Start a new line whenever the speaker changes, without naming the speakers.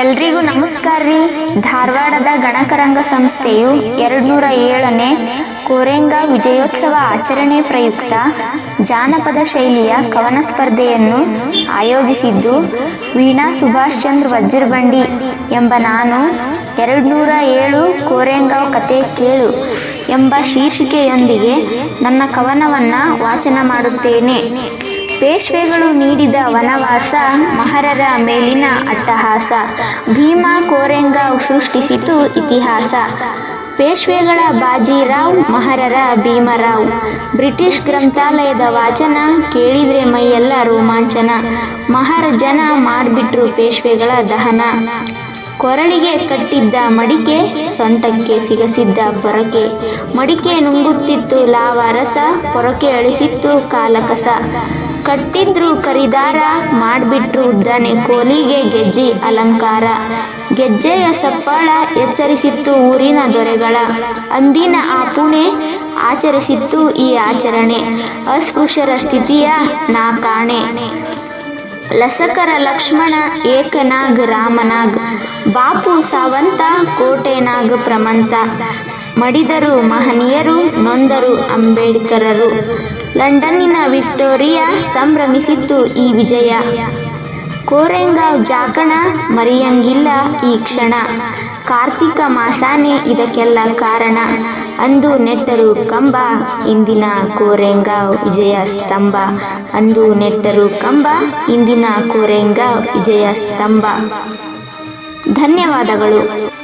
ಎಲ್ರಿಗೂ ನಮಸ್ಕಾರ ರೀ. ಧಾರವಾಡದ ಗಣಕರಂಗ ಸಂಸ್ಥೆಯು ಎರಡ್ನೂರ ಏಳನೇ ಕೋರೆಂಗ ವಿಜಯೋತ್ಸವ ಆಚರಣೆ ಪ್ರಯುಕ್ತ ಜಾನಪದ ಶೈಲಿಯ ಕವನ ಸ್ಪರ್ಧೆಯನ್ನು ಆಯೋಜಿಸಿದ್ದು ವೀಣಾ ಸುಭಾಷ್ ಚಂದ್ರ ವಜ್ರಬಂಡಿ ಎಂಬ ನಾನು ಎರಡ್ನೂರ ಏಳು ಕೋರೆಂಗಾವ್ ಕತೆ ಕೇಳು ಎಂಬ ಶೀರ್ಷಿಕೆಯೊಂದಿಗೆ ನನ್ನ ಕವನವನ್ನು ವಾಚನ ಮಾಡುತ್ತೇನೆ. ಪೇಶ್ವೆಗಳು ನೀಡಿದ ವನವಾಸ ಮಹರರ ಮೇಲಿನ ಅಟ್ಟಹಾಸ. ಭೀಮ ಕೋರೆಂಗ ಸೃಷ್ಟಿಸಿತು ಇತಿಹಾಸ. ಪೇಶ್ವೆಗಳ ಬಾಜಿರಾವ್ ಮಹರರ ಭೀಮರಾವ್. ಬ್ರಿಟಿಷ್ ಗ್ರಂಥಾಲಯದ ವಾಚನ ಕೇಳಿದ್ರೆ ಮೈಯೆಲ್ಲ ರೋಮಾಂಚನ. ಮಹರ ಜನ ಮಾಡಿಬಿಟ್ರು ಪೇಶ್ವೆಗಳ ದಹನ. ಕೊರಳಿಗೆ ಕಟ್ಟಿದ್ದ ಮಡಿಕೆ ಸೊಂಟಕ್ಕೆ ಸಿಗಸಿದ್ದ ಪೊರಕೆ. ಮಡಿಕೆ ನುಂಗುತ್ತಿತ್ತು ಲಾವಾರಸ, ಪೊರಕೆ ಅಳಿಸಿತ್ತು ಕಾಲಕಸ. ಕಟ್ಟಿದ್ರು ಕರಿದಾರ, ಮಾಡ್ಬಿಟ್ರು ಉದ್ದನೆ ಕೋಲಿಗೆ ಗೆಜ್ಜೆ ಅಲಂಕಾರ. ಗೆಜ್ಜೆಯ ಸಪ್ಪಳ ಎಚ್ಚರಿಸಿತ್ತು ಊರಿನ ದೊರೆಗಳ. ಅಂದಿನ ಆ ಪುಣೆ ಆಚರಿಸಿತ್ತು ಈ ಆಚರಣೆ. ಅಸ್ಪೃಶ್ಯರ ಸ್ಥಿತಿಯ ನಾ ಕಾಣೆ ಲಸಕರ ಲಕ್ಷ್ಮಣ ಏಕನಾಗ್, ರಾಮನಾಗ್. ಬಾಪು ಸಾವಂತ, ಕೋಟೆನಾಗ್ ಪ್ರಮಂತ. ಮಡಿದರು ಮಹನೀಯರು, ನೊಂದರು ಅಂಬೇಡ್ಕರರು. ಲಂಡನ್ನಿನ ವಿಕ್ಟೋರಿಯಾ ಸಂಭ್ರಮಿಸಿತ್ತು ಈ ವಿಜಯ. ಕೋರೆಂಗಾವ್ ಜಾಗಣ ಮರೆಯಂಗಿಲ್ಲ ಈ ಕ್ಷಣ. ಕಾರ್ತಿಕ ಮಾಸಾನೆ ಇದಕ್ಕೆಲ್ಲ ಕಾರಣ. ಅಂದು ನೆಟ್ಟರು ಕಂಬ, ಇಂದಿನ ಕೋರೆಂಗಾವ್ ವಿಜಯ ಸ್ತಂಭ. ಅಂದು ನೆಟ್ಟರು ಕಂಬ, ಇಂದಿನ ಕೋರೆಂಗಾವ್ ವಿಜಯ ಸ್ತಂಭ. ಧನ್ಯವಾದಗಳು.